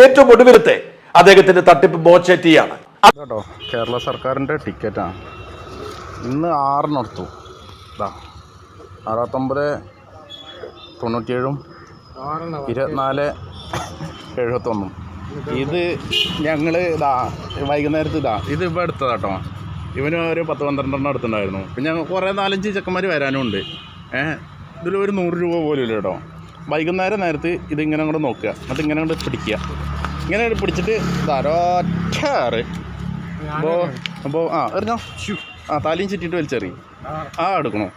ഏറ്റവും ഒടുവിലത്തെ അദ്ദേഹത്തിന്റെ തട്ടിപ്പ് ബോച്ചേറ്റിയാണ്. കേട്ടോ കേരള സർക്കാരിന്റെ ടിക്കറ്റാണ് ഇന്ന് ആറിനടുത്തു അറുപത്തൊമ്പത് തൊണ്ണൂറ്റിയേഴും ഇരുപത്തിനാല് എഴുപത്തൊന്നും. ഇത് ഞങ്ങൾ ഇതാ വൈകുന്നേരത്ത് ഇതാ ഇത് ഇപ്പം എടുത്തതാ കേട്ടോ ഇവന് ഒരു പത്ത് പന്ത്രണ്ടെണ്ണം എടുത്തിട്ടുണ്ടായിരുന്നു. പിന്നെ കുറേ നാലഞ്ച് ചെക്കന്മാർ വരാനും ഉണ്ട്. ഏഹ് ഇതിലൊരു നൂറ് രൂപ പോലും ഇല്ല കേട്ടോ വൈകുന്നേരം നേരത്ത് ഇതിങ്ങനെ അങ്ങോട്ട് നോക്കുക. എന്നിട്ട് ഇങ്ങനെ അങ്ങോട്ട് പിടിക്കുക. ഇങ്ങനെ പിടിച്ചിട്ട് തരോറ്റാറ് അപ്പോൾ അപ്പോൾ ആ എറിഞ്ഞോ ഷു ആ താലിയും ചുറ്റിയിട്ട് വലിച്ചെറി. ആ. എടുക്കണോ?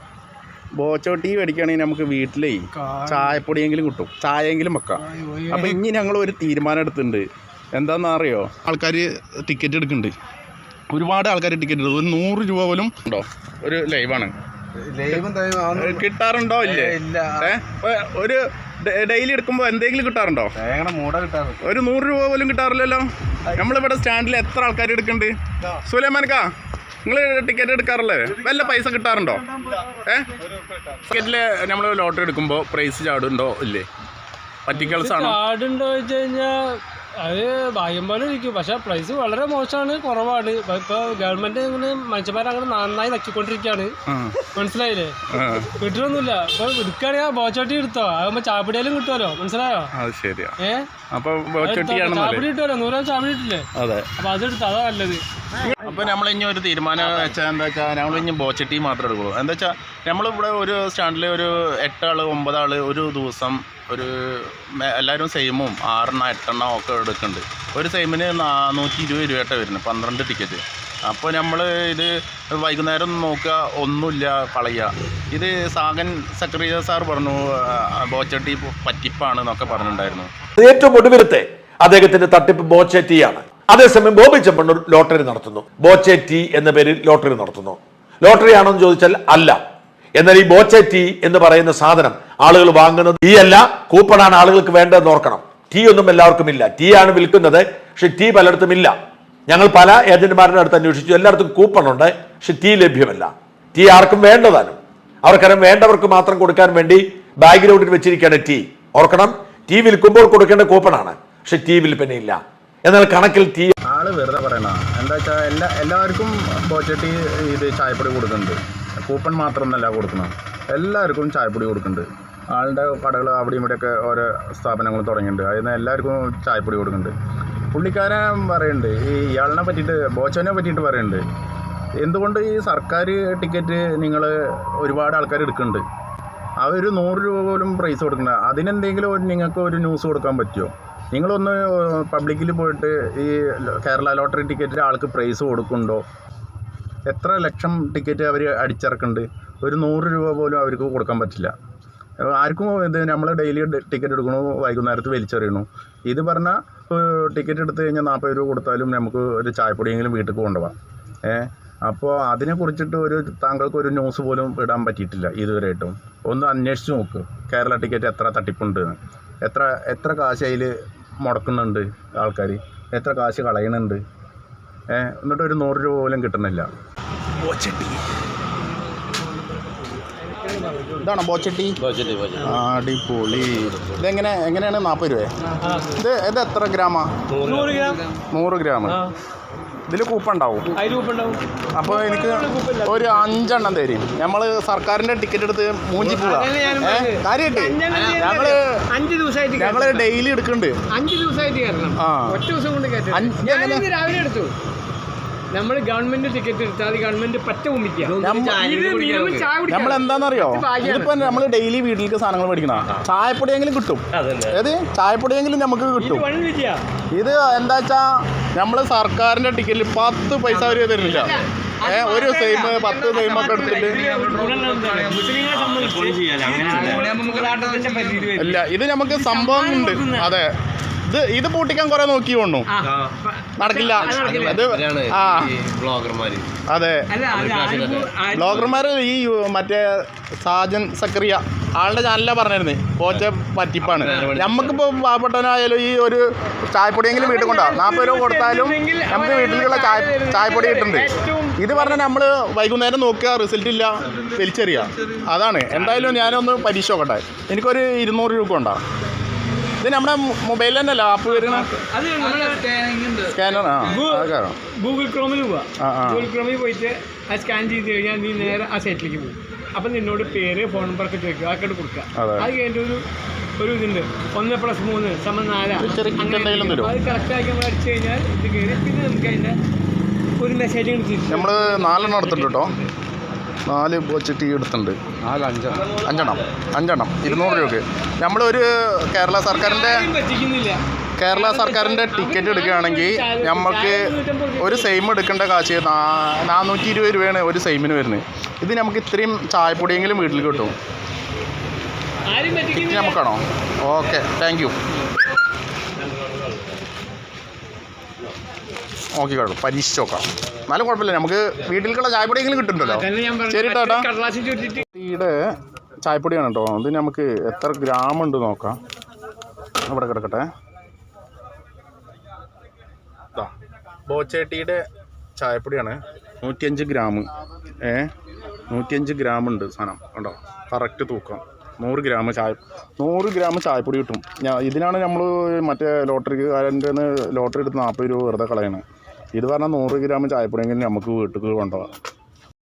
ബോച്ചോട്ടി മേടിക്കുകയാണെങ്കിൽ നമുക്ക് വീട്ടിലേ ചായപ്പൊടിയെങ്കിലും കിട്ടും. ചായയെങ്കിലും വെക്കാം. അപ്പോൾ ഇനി ഞങ്ങൾ ഒരു തീരുമാനം എടുത്തിട്ടുണ്ട്. എന്താണെന്ന് അറിയോ ആൾക്കാർ ടിക്കറ്റ് എടുക്കുന്നുണ്ട്. ഒരുപാട് ആൾക്കാർ ടിക്കറ്റ് എടുക്കും ഒരു നൂറ് രൂപ പോലും ഉണ്ടോ? ഒരു ലൈവാണ്. കിട്ടാറുണ്ടോ ഇല്ലേ? ഒരു ഡെയിലി എടുക്കുമ്പോ എന്തെങ്കിലും കിട്ടാറുണ്ടോ? ഒരു നൂറ് രൂപ പോലും കിട്ടാറില്ലല്ലോ. നമ്മളിവിടെ സ്റ്റാൻഡിൽ എത്ര ആൾക്കാർ എടുക്കുന്നുണ്ട് സുലൈമാൻക്കാ നിങ്ങൾ ടിക്കറ്റ് എടുക്കാറില്ലേ? വല്ല പൈസ കിട്ടാറുണ്ടോ? ഏ? ടിക്കറ്റിൽ നമ്മൾ ലോട്ടറി എടുക്കുമ്പോൾ പ്രൈസ് ചാടുണ്ടോ ഇല്ലേ? പറ്റിക്കൽസ് ആണോ ചാടുണ്ടോ വെച്ച് കഴിഞ്ഞാൽ അത് ഭാഗ്യം പോലെ ഇരിക്കും. പക്ഷെ പ്രൈസ് വളരെ മോശമാണ് കുറവാണ്. ഇപ്പൊ ഗവൺമെന്റ് ഇങ്ങനെ മനുഷ്യന്മാരെ അങ്ങനെ നന്നായി നക്കിക്കൊണ്ടിരിക്കുകയാണ് ആ, മനസ്സിലായില്ലേ? കിട്ടണമൊന്നുമില്ല ഇപ്പൊ എടുക്കുകയാണെങ്കിൽ ബോച്ചോട്ടി എടുത്തോ? ആകുമ്പോ ചാപ്പിടിയാലും കിട്ടുമല്ലോ. മനസ്സിലായോ? ഏഹ് ശരിയാ. അപ്പോൾ ചാപ്പിടി കിട്ടുമല്ലോ. നൂറ് ചാപ്പിടി കിട്ടില്ലേ? അതെ. അപ്പൊ അതെടുത്തോ. അതാ നല്ലത്. അപ്പോൾ നമ്മൾ ഇനി ഒരു തീരുമാനം വെച്ചാൽ എന്താ വെച്ചാൽ നമ്മൾ ഇനി ബോച്ചട്ടി മാത്രമേ എടുക്കുള്ളൂ. എന്താ വെച്ചാൽ നമ്മളിവിടെ ഒരു സ്റ്റാൻഡിൽ ഒരു എട്ടാൾ ഒമ്പതാൾ ഒരു ദിവസം ഒരു എല്ലാവരും സെയിമും ആറെണ്ണം എട്ടെണ്ണം ഒക്കെ എടുക്കുന്നുണ്ട് ഒരു സെയിമിന് നാനൂറ്റി ഇരുപത് രൂപയായിട്ട് വരുന്നത് പന്ത്രണ്ട് ടിക്കറ്റ് അപ്പോൾ നമ്മൾ ഇത് വൈകുന്നേരം നോക്കുക ഒന്നുമില്ല കളയുക ഇത് സാഗൻ സക്രിയ സാർ പറഞ്ഞു ബോച്ചട്ടി പറ്റിപ്പാണ് എന്നൊക്കെ പറഞ്ഞിട്ടുണ്ടായിരുന്നു. ഏറ്റവും ഒടുവിലത്തെ അദ്ദേഹത്തിന്റെ തട്ടിപ്പ് ബോച്ചേറ്റിയാണ് അതേസമയം ബോബി ചെമ്മണ്ണൂർ ലോട്ടറി നടത്തുന്നു. ബോച്ചെ ടി എന്ന പേരിൽ ലോട്ടറി നടത്തുന്നു. ലോട്ടറി ആണോ എന്ന് ചോദിച്ചാൽ അല്ല. എന്നാൽ ഈ ബോച്ചെ ടി എന്ന് പറയുന്ന സാധനം ആളുകൾ വാങ്ങുന്നത് ഈ അല്ല കൂപ്പണാണ് ആളുകൾക്ക് വേണ്ടതെന്ന് ഓർക്കണം. ടീ ഒന്നും എല്ലാവർക്കും ഇല്ല. ടീ ആണ് വിൽക്കുന്നത് പക്ഷെ ടീ പലയിടത്തും ഇല്ല. ഞങ്ങൾ പല ഏജന്റുമാരുടെ അടുത്ത് അന്വേഷിച്ചു. എല്ലായിടത്തും കൂപ്പൺ ഉണ്ട് പക്ഷെ ടീ ലഭ്യമല്ല. ടീ ആർക്കും വേണ്ടതാനും അവർക്കറിയാം വേണ്ടവർക്ക് മാത്രം കൊടുക്കാൻ വേണ്ടി ബാക്ക്ഗ്രൗണ്ടിൽ വെച്ചിരിക്കുകയാണ് ടീ. ഓർക്കണം ടീ വിൽക്കുമ്പോൾ കൊടുക്കേണ്ട കൂപ്പണാണ് പക്ഷെ ടീ വിൽപ്പനയില്ല. എന്നാൽ കണക്കിൽ തീ ആൾ വെറുതെ പറയണ എന്താ വെച്ചാൽ എല്ലാ എല്ലാവർക്കും ബോച്ചട്ടി ഇത് ചായപ്പൊടി കൊടുക്കുന്നുണ്ട്. കൂപ്പൺ മാത്രമൊന്നല്ല കൊടുക്കണം എല്ലാവർക്കും ചായപ്പൊടി കൊടുക്കുന്നുണ്ട്. ആളുടെ കടകൾ അവിടെയും ഇവിടെയൊക്കെ ഓരോ സ്ഥാപനങ്ങൾ തുടങ്ങിയിട്ടുണ്ട്. അതിൽ നിന്ന് എല്ലാവർക്കും ചായപ്പൊടി കൊടുക്കുന്നുണ്ട്. പുള്ളിക്കാരൻ പറയുന്നുണ്ട് ഈ ഇയാളിനെ പറ്റിയിട്ട് ബോച്ചനെ പറ്റിയിട്ട് പറയുന്നുണ്ട്. എന്തുകൊണ്ട് ഈ സർക്കാർ ടിക്കറ്റ് നിങ്ങൾ ഒരുപാട് ആൾക്കാർ എടുക്കുന്നുണ്ട്? അവർ നൂറ് രൂപ പോലും പ്രൈസ് കൊടുക്കുന്നത് അതിനെന്തെങ്കിലും ഒരു നിങ്ങൾക്ക് ഒരു ന്യൂസ് കൊടുക്കാൻ പറ്റുമോ? നിങ്ങളൊന്ന് പബ്ലിക്കിൽ പോയിട്ട് ഈ കേരള ലോട്ടറി ടിക്കറ്റിൽ ആൾക്ക് പ്രൈസ് കൊടുക്കുന്നുണ്ടോ? എത്ര ലക്ഷം ടിക്കറ്റ് അവർ അടിച്ചിറക്കുന്നുണ്ട്? ഒരു നൂറ് രൂപ പോലും അവർക്ക് കൊടുക്കാൻ പറ്റില്ല. ആർക്കും ഇത് നമ്മൾ ഡെയിലി ടിക്കറ്റ് എടുക്കണു? വൈകുന്നേരത്ത് വലിച്ചെറിയണു? ഇത് പറഞ്ഞാൽ ടിക്കറ്റ് എടുത്തു കഴിഞ്ഞാൽ നാൽപ്പത് രൂപ കൊടുത്താലും നമുക്ക് ഒരു ചായപ്പൊടിയെങ്കിലും വീട്ടിൽ കൊണ്ടുപോകാം ഏ അപ്പോൾ അതിനെ കുറിച്ചിട്ട് ഒരു താങ്കൾക്ക് ഒരു ന്യൂസ് പോലും ഇടാൻ പറ്റിയിട്ടില്ല ഇതുവരെയായിട്ടും. ഒന്ന് അന്വേഷിച്ച് നോക്ക്. കേരള ടിക്കറ്റ് എത്ര തട്ടിപ്പുണ്ട്. എത്ര എത്ര കാശ് അതിൽ മുടക്കുന്നുണ്ട് ആൾക്കാർ എത്ര കാശ് കളയണുണ്ട്? എന്നിട്ടൊരു നൂറ് രൂപ പോലും കിട്ടണില്ല ഇതാണോ ബോച്ചട്ടി? അടിപൊളി. ഇതെങ്ങനെ എങ്ങനെയാണ് നാൽപ്പത് രൂപ ഇത് ഇത് എത്ര ഗ്രാമാ? നൂറ് ഗ്രാം. ഇതിൽ കൂപ്പ ഉണ്ടാവും അതിന് രൂപ അപ്പോൾ എനിക്ക് ഒരു അഞ്ചെണ്ണം തരും. നമ്മൾ സർക്കാരിന്റെ ടിക്കറ്റ് എടുത്ത് മൂഞ്ചി പോവാ. കാര്യമായിട്ട് ഞങ്ങൾ അഞ്ച് ദിവസമായിട്ട് ഞങ്ങൾ ഡെയിലി എടുക്കുന്നുണ്ട് അഞ്ച് ദിവസമായിട്ട് ആ. ഒറ്റ ദിവസം കൊണ്ട് രാവിലെ എടുത്തു. നമ്മൾ ഗവൺമെന്റ് ടിക്കറ്റ് എടുത്താൽ ഗവൺമെന്റ് പറ്റ. നമ്മൾ എന്താണെന്നറിയോ ഇതിപ്പോ നമ്മൾ ഡെയിലി വീട്ടിലേക്ക് സാധനങ്ങൾ മേടിക്കണ ചായപ്പൊടിയെങ്കിലും കിട്ടും. ഏത്? ചായപ്പൊടിയെങ്കിലും നമുക്ക് കിട്ടും. ഇത് എന്താ വെച്ചാ നമ്മൾ സർക്കാരിന്റെ ടിക്കറ്റിൽ പത്ത് പൈസ അവർ തരുന്നില്ല. ഏ ഒരു സെയിം പത്ത് സെയിം ഒക്കെ എടുത്തിട്ട്. ഇല്ല ഇത് നമുക്ക് സംഭവം ഉണ്ട്. അതെ. ഇത് ഇത് പൂട്ടിക്കാൻ കുറെ നോക്കി കൊണ്ടു നടക്കില്ല. അത് ആ. ബ്ലോഗർമാര്. അതെ. ബ്ലോഗർമാർ ഈ മറ്റേ സാജൻ സക്രിയ ആളുടെ ചാനലാ പറഞ്ഞിരുന്നേ. കോച്ച പറ്റിപ്പാണ്. നമുക്കിപ്പോൾ പാവപ്പെട്ടവനായാലും ഈ ഒരു ചായപ്പൊടിയെങ്കിലും വീട്ടിൽ കൊണ്ടാ നാൽപ്പത് രൂപ കൊടുത്താലും നമുക്ക് വീട്ടിലേക്കുള്ള ചായ ചായപ്പൊടി കിട്ടുന്നുണ്ട് ഇത് പറഞ്ഞാൽ നമ്മൾ വൈകുന്നേരം നോക്കുക റിസൾട്ട് ഇല്ല വലിച്ചെറിയുക. അതാണ്. എന്തായാലും ഞാനൊന്ന് പരീക്ഷ നോക്കട്ടെ. എനിക്കൊരു ഇരുന്നൂറ് രൂപ ഉണ്ടാ? ഇത് നമ്മുടെ മൊബൈലിൽ തന്നെ അല്ലേ ആപ്പ് വരുന്ന സ്കാനർ ആ. ഗൂഗിൾ ക്രോമിൽ പോവാ. ഗൂഗിൾ ക്രോമിൽ പോയിട്ട് ആ സ്കാൻ ചെയ്ത് കഴിഞ്ഞാൽ നീ നേരെ ആ സൈറ്റിലേക്ക് പോകും. അപ്പം നിന്നോട് പേര് ഫോൺ നമ്പർ ഒക്കെ ചോദിക്കുക അതൊക്കെ കൊടുക്കുക. അതെ. കഴിഞ്ഞിട്ട് ഒരു ഒരു ഇതുണ്ട്. ഒന്ന് പ്ലസ് മൂന്ന് സമം നാലാ അത് കറക്റ്റാക്കി നമ്മൾ അടിച്ചു കഴിഞ്ഞാൽ ഇത് കയറി പിന്നെ നമുക്ക് അതിന്റെ ഒരു മെസ്സേജ് നമ്മൾ നാലെണ്ണം എടുത്തിട്ടുണ്ട് കേട്ടോ. നാല് ബോച്ച് ടീ എടുത്തിട്ടുണ്ട്. അഞ്ചെണ്ണം. അഞ്ചെണ്ണം. ഇരുന്നൂറ് രൂപയ്ക്ക്. നമ്മളൊരു കേരള സർക്കാരിന്റെ പറ്റിക്കുന്നില്ല കേരള സർക്കാരിന്റെ ടിക്കറ്റ് എടുക്കുകയാണെങ്കിൽ നമുക്ക് ഒരു സെയിം എടുക്കേണ്ട കാശ് നാനൂറ്റി ഇരുപത് രൂപയാണ് ഒരു സെയിമിന് വരുന്നത്. ഇത് നമുക്ക് ഇത്രയും ചായപ്പൊടിയെങ്കിലും വീട്ടിൽ കിട്ടും. ആരും പറ്റിക്കുന്നില്ല. നമുക്കാണോ? ഓക്കെ താങ്ക് യു നോക്കി കേട്ടോ പരീക്ഷിച്ച് നോക്കാം എന്നാലും കുഴപ്പമില്ല നമുക്ക് വീട്ടിലേക്കുള്ള ചായപ്പൊടിയെങ്കിലും കിട്ടുന്നുണ്ടല്ലോ. ശരി ചുറ്റിട്ട്. ടീയുടെ ചായപ്പൊടിയാണ് കേട്ടോ. ഇത് നമുക്ക് എത്ര ഗ്രാം ഉണ്ട് നോക്കാം. ഇവിടെ കിടക്കട്ടെ. ബോച്ചേട്ടിയുടെ ചായപ്പൊടിയാണ്. നൂറ്റിയഞ്ച് ഗ്രാം ഏ നൂറ്റിയഞ്ച് ഗ്രാം ഉണ്ട് സാധനം കണ്ടോ? കറക്റ്റ് തൂക്കം. നൂറ് ഗ്രാം ചായ നൂറ് ഗ്രാം ചായപ്പൊടി കിട്ടും. ഇതിനാണ് നമ്മൾ മറ്റേ ലോട്ടറിക്കാരന്റെ ലോട്ടറി എടുത്ത് നാൽപ്പത് രൂപ വെറുതെ കളയണത് ഇത് പറഞ്ഞാൽ നൂറ് ഗ്രാം ചായപ്പൊടിയെങ്കിലും നമുക്ക് വീട്ടിൽ കൊണ്ടുപോകാം.